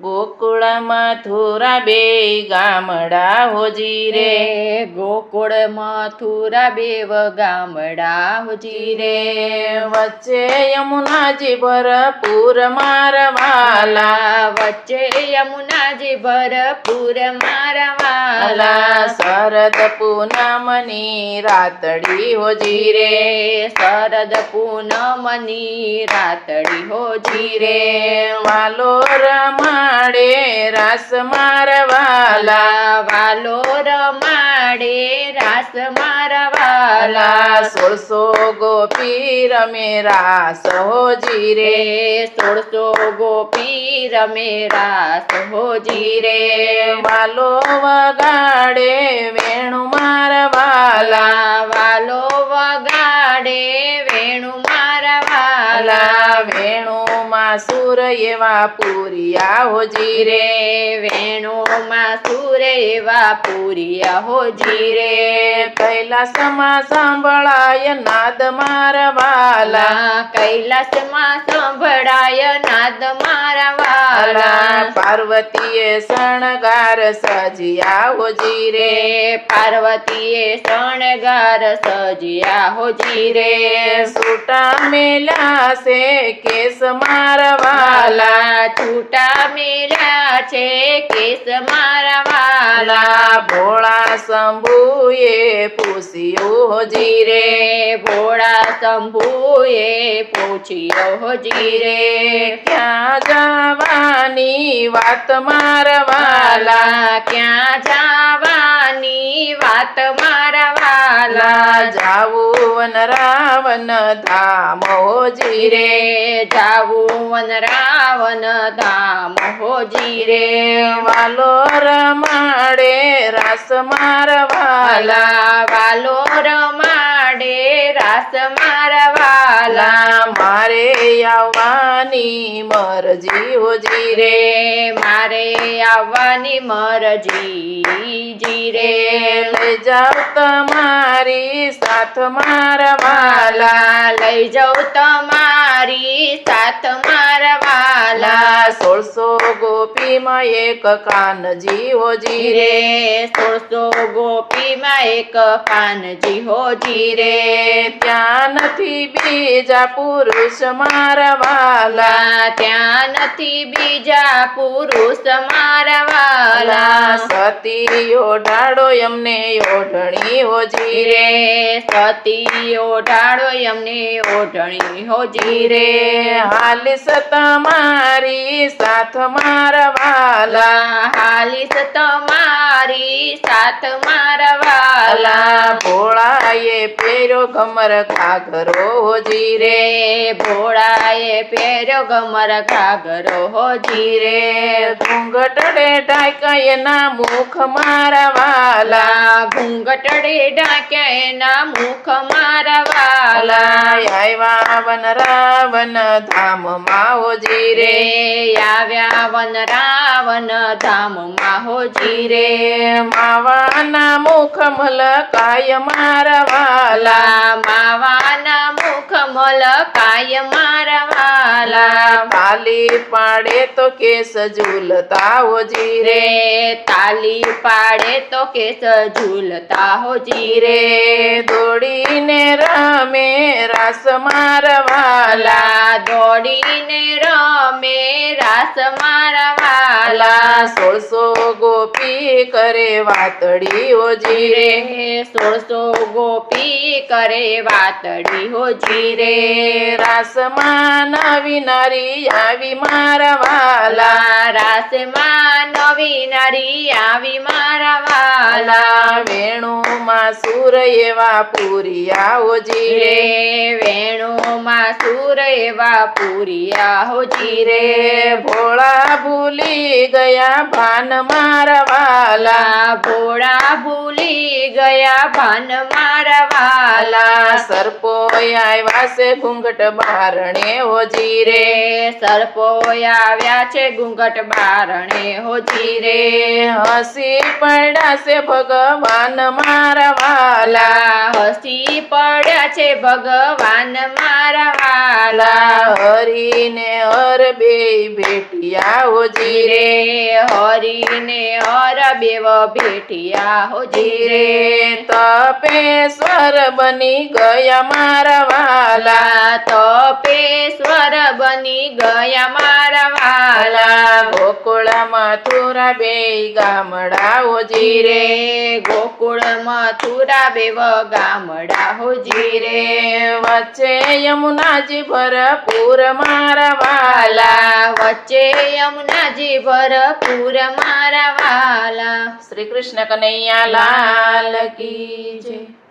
ગોકુળ મથુરા બે ગામડા હોજી રે. રે ગોકુળ મથુરા બેવ ગામડા હોજી રે. વચ્ચે યમુનાજી ભરપૂર મારવાલા. વાલા વચ્ચે યમુનાજી ભરપૂર મારવાલા. વાલા શરદ પૂનમની રાતડી હોજી રે. શરદ પૂનમની રાતડી હોજી રે. વાલો રમાડે રાસ મારવાલા. વાલા રમાડે રાસ મારવાલા. વાલા સોળસો ગોપી રમે રાસ હોજી રે સોળસો ગોપી રમે રાસ હોજી રે વાલો વગાડે વેણુ મારવાલા સુર એવા પૂરિયા હોજી રે વેણુમાં સુર એવા પૂરિયા હોજી રે કૈલાસમાં સાંભળાય નાદ મારવાલા વાલા. કૈલાસમાં સંભળાય નાદ મારા વાલા. પાર્વતીએ શણગાર સજિયા હોજી રે પાર્વતીએ શણગાર સજ્યા હોજી રે સુટા મેલા સે કેસ મારવાલા વાલા છૂટા મેળ્યા છે કેસ મારા વાલા. ભોળા શંભુએ પૂછ્યો હોજી રે. રે ભોળા શંભુએ પૂછ્યો જીરે ક્યાં જવાની વાત મારવાલા ક્યાં ક્યાં જવાની વાત મારા વાલા જાવું વન રાવન ધામ હોજી રે. જાવું વન રાવન ધામ હોજી રે વાલો રમાડે રાસ મારા વાલા વાલો રમાડે રાસ મારા વાલા મારે આવવાની મરજી રે રે. મારે આવવાની મરજી જી રે. લઈ જાઉં તમારી સાથ મારવાલા વાલા. લઈ જાઉં તમારી સાથ મારા વાલા. સોળસો ગોપીમાં એક કાનજી હોજી રે સોળસો ગોપીમાં એક કાનજી હોજી રે ત્યાં નથી બીજા પુરુષ મારવાલા વાલા. ત્યાં નથી બીજા પુરુષ મારા વાલા. લા સતી ઓઢાડો એમને ઓઢણી હોજી રે. સતી ઓઢાડો એમને ઓઢણી હોજી રે. હાલીસ તમારી સાથ મારવાલા. વાલા હાલીસ તમારી સાથ મારા વાલા. ભોળાએ પેરો ઘમર ખાગરો હોજી રે. ભોળાએ પેરો ગમર ખાગરો હોજી રે. ઘૂંઘટડે ઢાંકા એના મુખ મારવાલા વાલા. ઘૂંઘટડે ઢાંક્યા એના મુખ મારા વાલા. આવ્યા વન રાવન ધામમાં હોજી રે. આવ્યા વન રાવન ધામમાં હોજી રે. માવાના મુખ મલકાય મારવાલા. વાલા માવાના મુખ મલકાય મારા વાલા તાલી પાડે તો કેસ ઝૂલતા હોજી રે તાલી પાડે તો કેસ ઝૂલતા હોજી રે દોડીને રમે રાસ મારવાલા. દોડીને રમે રાસ મારા વાલા સોળસો ગોપી કરે વાતડી હોજી રે સોળસો ગોપી કરે વાતડી હોજી રે રાસમાં નવી નારી આવી મારા વાલા. રાસમાં નવી નારી આવી મારા વાલા. વાલા વેણુમાં સુર એવા પૂરિયા હોજી રે. વેણુમાં સુર એવા પૂરિયા હોજી રે. ભોળા ભૂલી ગયા ભાન મારા વાલા વાલા ભોળા ભૂલી ગયા ભાન મારવાલા. સર્પો આવ્યા છે ઘૂંઘટ બારણે હોજી રે. સર્પો આવ્યા છે ઘૂંઘટ બારણે હોજી રે. રે હસી પડ્યા છે ભગવાન મારા વાલા હસી પડ્યા છે ભગવાન મારા વાલા. હરીને હર બે ભેટિયા હોજી રે હરીને હર બેવ ભેટિયા હોજી રે. તપેશ્વર બની ગયા મારા વાલા. વાલા તપેશ્વર બની ગયા મારા વાલા. ગોકુળ મથુરા બે ગામડા હોજી રે ગોકુળ મથુરા બેવ ગામડા હોજી રે વચ્ચે યમુનાજી ભરપૂર મારા વાલા વાલા. વચ્ચે યમુનાજી ભરપૂર મારા વાલા. શ્રી કૃષ્ણ કનૈયા લાલ કી જય.